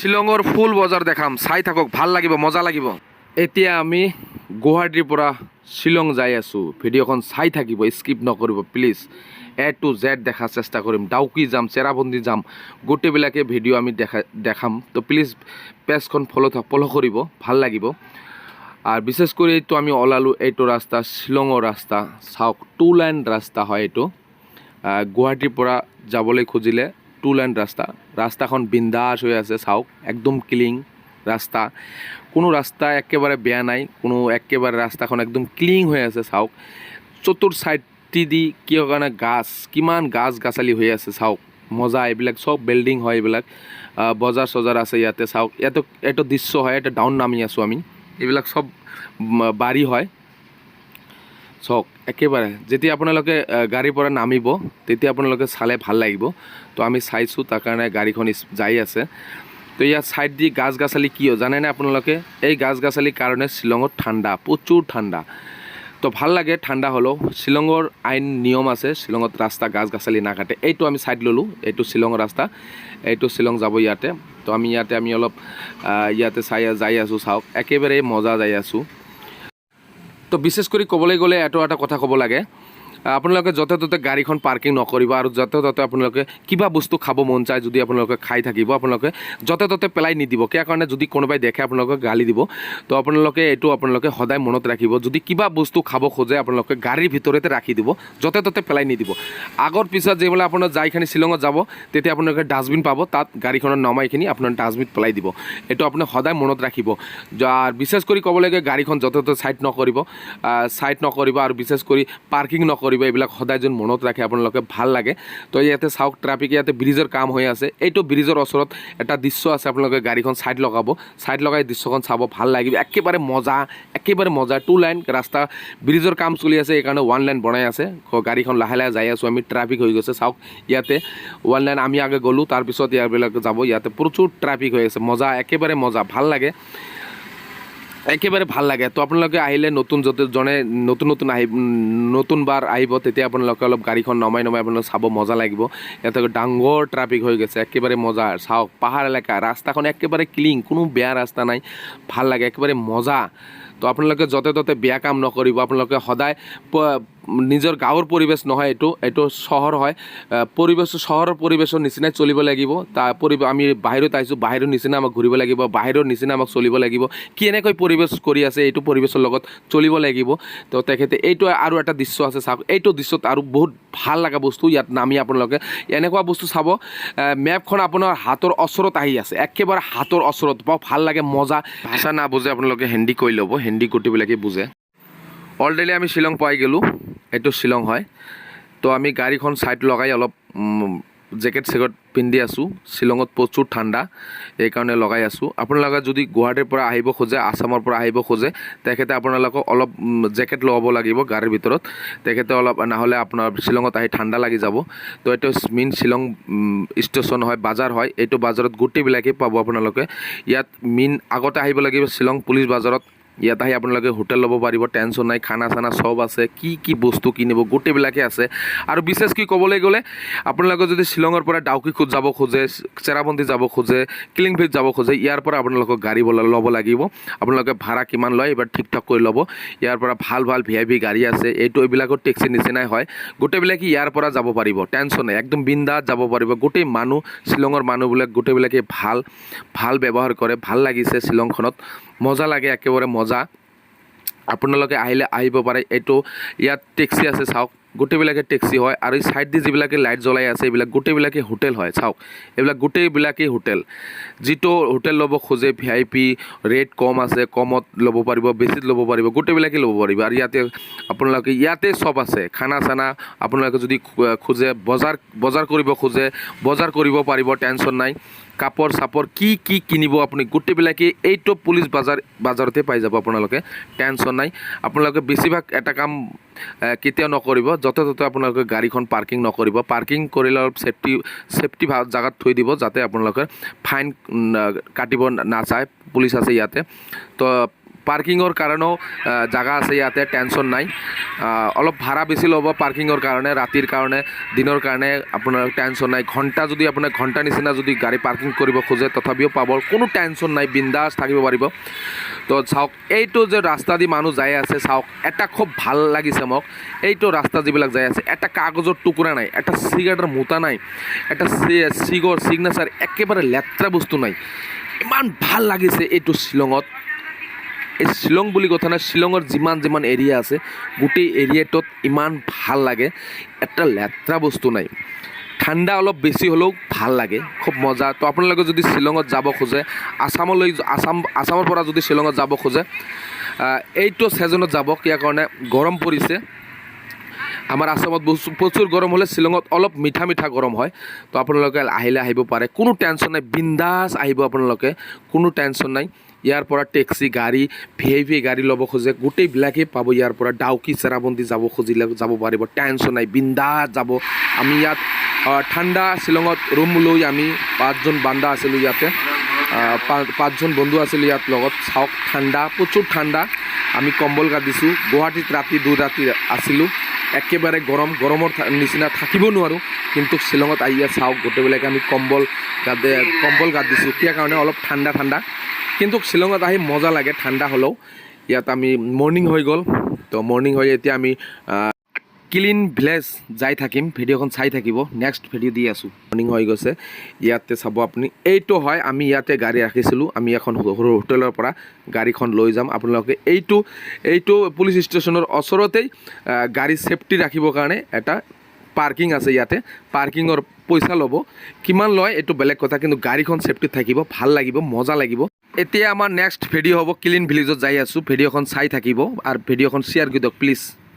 শ্বিলঙৰ ফুল বজাৰ দেখাম। চাই থাকক, ভালো লাগিব, মজা লাগিব। এতিয়া আমি গুৱাহাটীৰ পৰা শ্বিলং যাই আছোঁ। ভিডিঅ'খন চাই থাকিব, স্কিপ নকৰিব, প্লিজ। এ টু জেড দেখাৰ চেষ্টা কৰিম। ডাউকি যাম, চেৰাপুঞ্জী যাম। গোটেইবিলাকে ভিডিঅ' আমি দেখা, দেখাম। তো প্লিজ, পেজখন ফ'ল' ফ'ল' কৰিব, ভালো লাগিব। আর বিশেষ করে তো আমি ওলালো, এইটো ৰাস্তা, শ্বিলঙৰ ৰাস্তা। চাওক, টু লাইন ৰাস্তা হয় এইটো। গুৱাহাটীৰ পৰা যাবলৈ খুজিলে টু লাইন ৰাস্তা ৰাস্তাখন বিন্দাছ হৈ আছে চাওক একদম ক্লিন ৰাস্তা কোনো ৰাস্তা একেবাৰে বেয়া নাই, কোনো একেবাৰে ৰাস্তাখন একদম ক্লিন হৈ আছে চাওক চতুৰ চাইডেদি কিয় কাৰণে গাছ, কিমান গাছ গাছালি হৈ আছে চাওক মজা, এইবিলাক চব বিল্ডিং হয় এইবিলাক। বজাৰ চজাৰ আছে ইয়াতে চাওক ইয়াতে, এইটো দৃশ্য হয় এটা ডাউন নামি আছোঁ আমি। এইবিলাক চব বাৰী হয়। চাওক একেবাৰে। যেতিয়া আপোনালোকে গাড়ীৰ পৰা নামিব, তেতিয়া আপোনালোকে চালে ভালো লাগিব। তো আমি চাইছোঁ, তাৰ কাৰণে গাড়ীখন যাই আছে। তো ইয়াত ছাইড দি গাছ গাছালি কিয়? জানেনে আপোনালোকে? এই গাছ গাছালিৰ কাৰণে শ্বিলঙত ঠাণ্ডা, প্ৰচুৰ ঠাণ্ডা। তো ভালো লাগে, ঠাণ্ডা হ'লেও। শ্বিলঙৰ আইন নিয়ম আছে, শ্বিলঙত ৰাস্তা গাছ গাছালি নাকাটে। এইটো আমি ছাইড ল'লোঁ, এইটো শ্বিলঙৰ ৰাস্তা। এইটো শ্বিলং যাব ইয়াতে। তো আমি ইয়াতে, আমি অলপ ইয়াতে চাই, যাই আছোঁ, চাওক। একেবাৰে মজা যাই আছোঁ। তো বিশেষ কৰি ক'বলৈ গ'লে এইটো এটা কথা ক'ব লাগে। আপোনালোকে য'তে ত'তে গাড়ীখন পাৰ্কিং নকৰিব আৰু য'তে ত'তে আপোনালোকে কিবা বস্তু খাব মন যায় যদি আপোনালোকে খাই থাকিব, আপোনালোকে য'তে ত'তে পেলাই নিদিব। কিয় কাৰণে যদি কোনোবাই দেখে আপোনালোকক গালি দিব, তো আপোনালোকে এইটো আপোনালোকে সদায় মনত ৰাখিব। যদি কিবা বস্তু খাব খোজে, আপোনালোকে গাড়ীৰ ভিতৰতে ৰাখি দিব, য'তে ত'তে পেলাই নিদিব। আগৰ পিছত যিবিলাক আপোনাৰ যাইখিনি শ্বিলঙত যাব, তেতিয়া আপোনালোকে ডাষ্টবিন পাব, তাত গাড়ীখনত নমাইখিনি আপোনাৰ ডাষ্টবিন পেলাই দিব। এইটো আপুনি সদায় মনত ৰাখিব। বিশেষ কৰি ক'ব লাগে, গাড়ীখন য'তে ত'তে ছাইড নকৰিব ছাইড নকৰিব আৰু বিশেষ কৰি পাৰ্কিং নকৰিব। এইবিলাক সদায় যেন মনত ৰাখে, আপোনালোকে ভালো লাগে। তো ইয়াতে চাওক ট্ৰাফিক ইয়াতে ব্ৰিজৰ কাম হৈ আছে। এইটো ব্ৰিজৰ ওচৰত এটা দৃশ্য আছে, আপোনালোকে গাড়ীখন ছাইড লগাব। ছাইড লগাই দৃশ্যখন চাব, ভালো লাগিব। একেবাৰে মজা একেবাৰে মজা। টু লাইন ৰাস্তা ব্ৰিজৰ কাম চলি আছে এইকাৰণে ওৱান লাইন বনাই আছে। গাড়ীখন লাহে লাহে যাই আছোঁ, আমি ট্ৰাফিক হৈ গৈছে। চাওক, ইয়াতে ওৱান লাইন আমি আগে গ'লোঁ, তাৰপিছত ইয়াৰবিলাক যাব। ইয়াতে প্ৰচুৰ ট্ৰাফিক হৈ আছে, মজা, একেবাৰে মজা, ভালো লাগে। একেবাৰে ভালো লাগে। তো আপোনালোকে আহিলে নতুন য'ত, জনে নতুন নতুন আহি, নতুন বাৰ আহিব, তেতিয়া আপোনালোকে অলপ গাড়ীখন নমাই নমাই আপোনালোকে চাব মজা লাগিব। ইয়াতে ডাঙৰ ট্ৰাফিক হৈ গৈছে, একেবাৰে মজা। চাওক, পাহাৰ এলেকা, ৰাস্তাখন একেবাৰে ক্লিন কোনো বেয়া ৰাস্তা নাই। ভালো লাগে, একেবাৰে মজা। তো আপোনালোকে য'তে, ত'তে বেয়া কাম নকৰিব, আপোনালোকে সদায় নিজৰ গাঁৱৰ পৰিৱেশ নহয়, এইটো এইটো চহৰ হয়। পৰিৱেশ চহৰৰ পৰিৱেশৰ নিচিনাই চলিব লাগিব। তাৰ আমি বাহিৰত আহিছোঁ, বাহিৰৰ নিচিনা আমাক ঘূৰিব লাগিব, বাহিৰৰ নিচিনা আমাক চলিব লাগিব। কি এনেকৈ পৰিৱেশ কৰি আছে এইটো পৰিৱেশৰ লগত চলিব লাগিব? তো তেখেতে এইটো আৰু এটা দৃশ্য আছে, চাওক। এইটো দৃশ্যত আৰু বহুত ভালো লগা বস্তু, ইয়াত নামি আপোনালোকে। এনেকুৱা বস্তু চাব মেপখন আপোনাৰ হাতৰ ওচৰত আহি আছে। একেবাৰে হাতৰ ওচৰত বৰ ভালো লাগে, মজা। ভাষা নাবুজে আপোনালোকে হিন্দী কৈ ল'ব হিন্দী গোটেইবিলাকে বুজে। অলৰেডি আমি শ্বিলং পাই গ'লোঁ। এইটো শ্বিলং হয়। তো আমি গাড়ীখন ছাইড লগাই অলপ জেকেট চেকেট পিন্ধি আছোঁ। শ্বিলঙত প্ৰচুৰ ঠাণ্ডা, এইকাৰণে লগাই আছোঁ। আপোনালোকে যদি গুৱাহাটীৰ পৰা আহিব খোজে, আছামৰ পৰা আহিব খোজে, তেখেতে আপোনালোকক অলপ জেকেট ল'ব লাগিব গাড়ীৰ ভিতৰত। তেখেতে অলপ, নহ'লে আপোনাৰ শ্বিলঙত আহি ঠাণ্ডা লাগি যাব। তো এইটো মেইন শ্বিলং ষ্টেচন হয়, বাজাৰ হয়। এইটো বাজাৰত গোটেইবিলাকেই পাব আপোনালোকে। ইয়াত মেইন আগতে আহিব লাগিব শ্বিলং পুলিচ বাজাৰত। ইয়াত আহি আপোনালোকে হোটেল ল'ব পাৰিব টেনশ্যন নাই, খানা চানা চব আছে, কি কি বস্তু কিনিব, গোটেইবিলাকে আছে। আৰু বিশেষ কি ক'বলৈ গ'লে, আপোনালোকে যদি শ্বিলঙৰ পৰা ডাউকি খোজ যাব খোজে, চেৰাপুঞ্জী যাব খোজে কিলিংফিট যাব খোজে, ইয়াৰ পৰা আপোনালোকক গাড়ী ল'ব লাগিব। আপোনালোকে ভাড়া কিমান লয়, এইবাৰ ঠিক ঠাক কৰি ল'ব। ইয়াৰ পৰা ভালো ভালো ভি আই পি গাড়ী আছে, এইটো এইবিলাকৰ টেক্সি নিচিনাই হয়। গোটেইবিলাকে ইয়াৰ পৰা যাব পাৰিব টেনশ্যন নাই, একদম বিন্দাত যাব পাৰিব। গোটেই মানুহ, শ্বিলঙৰ মানুহবিলাক গোটেইবিলাকে ভালো ভালো ব্যৱহাৰ কৰে, ভালো লাগিছে শ্বিলংখনত। মজা লাগে, একেবাৰে মজা। আপোনালোকে আহিলে আহিব পাৰে। এইটো ইয়াত টেক্সি আছে, চাওক। গোটেইবিলাকে টেক্সি হয়। আৰু এই ছাইড দি যিবিলাকে লাইট জ্বলাই আছে, এইবিলাক গোটেইবিলাকে হোটেল হয়, চাওক। এইবিলাক গোটেইবিলাকেই হোটেল। যিটো হোটেল ল'ব খোজে ভি আই পি ৰেট কম আছে, কমত ল'ব পাৰিব, বেছিত ল'ব পাৰিব, গোটেইবিলাকে ল'ব পাৰিব। আৰু ইয়াতে আপোনালোকে, ইয়াতে চব আছে। খানা চানা আপোনালোকে যদি খোজে, বজাৰ বজাৰ কৰিব খোজে, বজাৰ কৰিব পাৰিব, টেনশ্যন নাই। কাপোৰ চাপোৰ কি কি কিনিব আপুনি? গোটেইবিলাকে এইটো পুলিচ বাজাৰ, বাজাৰতে পাই যাব আপোনালোকে। টেনশ্যন নাই। আপোনালোকে বেছিভাগ এটা কাম কেতিয়াও নকৰিব। য'তে ত'তে আপোনালোকে গাড়ীখন পাৰ্কিং নকৰিব। পাৰ্কিং কৰিলে অলপ ছেফটি ছেফটি ভালো জেগাত থৈ দিব যাতে আপোনালোকে ফাইন কাটিব নাচায়। পুলিচ আছে ইয়াতে। তো পাৰ্কিঙৰ কাৰণেও জাগা আছে ইয়াতে টেনশ্যন নাই। অলপ ভাড়া বেছি ল'ব পাৰ্কিঙৰ কাৰণে, ৰাতিৰ কাৰণে, দিনৰ কাৰণে আপোনাৰ টেনশ্যন নাই। ঘণ্টা যদি আপোনাৰ, ঘণ্টা নিচিনা যদি গাড়ী পাৰ্কিং কৰিব খোজে, তথাপিও পাব কোনো টেনশ্যন নাই বিন্দাছ থাকিব পাৰিব। তো চাওক, এইটো যে ৰাস্তা দি মানুহ যাই আছে, চাওক, এটা খুব ভালো লাগিছে মোক। এইটো ৰাস্তা যিবিলাক যাই আছে, এটা কাগজৰ টুকুৰা নাই, এটা চিগাৰেটৰ মোটা নাই, এটা চিগৰ, চিগনেচাৰ, একেবাৰে লেতেৰা বস্তু নাই। ইমান ভালো লাগিছে এইটো শ্বিলঙত। এই শ্বিলং বুলি কথা নাই, শ্বিলঙৰ যিমান যিমান এৰিয়া আছে, গোটেই এৰিয়াটোত ইমান ভালো লাগে, এটা লেতেৰা বস্তু নাই। ঠাণ্ডা অলপ বেছি হ'লেও ভালো লাগে, খুব মজা। তো আপোনালোকে যদি শ্বিলঙত যাব খোজে, আছামলৈ, আছাম, আছামৰ পৰা যদি শ্বিলঙত যাব খোজে এইটো ছিজনত যাব, কিয় কাৰণে গৰম পৰিছে। আমাৰ আছামত প্ৰচুৰ গৰম হ'লে শ্বিলঙত অলপ মিঠা মিঠা গৰম হয়। তো আপোনালোকে আহিলে আহিব পাৰে। কোনো টেনশ্যন নাই বিন্দাছ আহিব আপোনালোকে, কোনো টেনশ্যন নাই। ইয়াৰ পৰা টেক্সি গাড়ী ভি আই পি গাড়ী ল'ব খোজে। গোটেইবিলাকেই পাব ইয়াৰ পৰা। ডাউকি চেৰাবন্দি যাব খুজিলে যাব পাৰিব। টেনশ্যন নাই বিন্দাছ যাব। আমি ইয়াত ঠাণ্ডা শ্বিলঙত ৰুম লৈ আমি পাঁচজন বান্দা আছিলোঁ ইয়াতে। পাঁচজন বন্ধু আছিলোঁ ইয়াত লগত। চাওক, ঠাণ্ডা, প্ৰচুৰ ঠাণ্ডা। আমি কম্বল গাদিছোঁ গুৱাহাটীত ৰাতি, দুই ৰাতি আছিলোঁ। একেবাৰে গৰম, গৰমৰ নিচিনা থাকিব নোৱাৰোঁ। কিন্তু শ্বিলঙত আহি চাওক, গোটেইবিলাকে আমি কম্বল গাদে কম্বল গাদ দিছোঁ কিয় কাৰণে? অলপ ঠাণ্ডা ঠাণ্ডা। কিন্তু শ্বিলঙত আহি মজা লাগে, ঠাণ্ডা হ'লেও। ইয়াত আমি মৰ্ণিং হৈ গ'ল। তো মৰ্ণিং হৈ এতিয়া আমি ক্লিন ভিলেজ যাই থাকিম। ভিডিঅ'খন চাই থাকিব। নেক্সট ভিডিঅ' দি আছোঁ। মৰ্ণিং হৈ গৈছে। ইয়াতে চাব আপুনি। এইটো হয়, আমি ইয়াতে গাড়ী ৰাখিছিলোঁ। আমি এখন সৰু হোটেলৰ পৰা গাড়ীখন লৈ যাম। আপোনালোকে এইটো এইটো পুলিচ ষ্টেচনৰ ওচৰতেই গাড়ী ছেফটি ৰাখিবৰ কাৰণে এটা পাৰ্কিং আছে ইয়াতে। পাৰ্কিঙৰ পইচা ল'ব। কিমান লয়, এইটো বেলেগ কথা। কিন্তু গাড়ীখন ছেফটিত থাকিব। ভালো লাগিব, মজা লাগিব। এতিয়া আমাৰ নেক্সট ভিডিঅ' হ'ব ক্লিন ভিলেজত যাই আছোঁ। ভিডিঅ'খন চাই থাকিব আৰু ভিডিঅ'খন শ্বেয়াৰ কৰি দিয়ক প্লিজ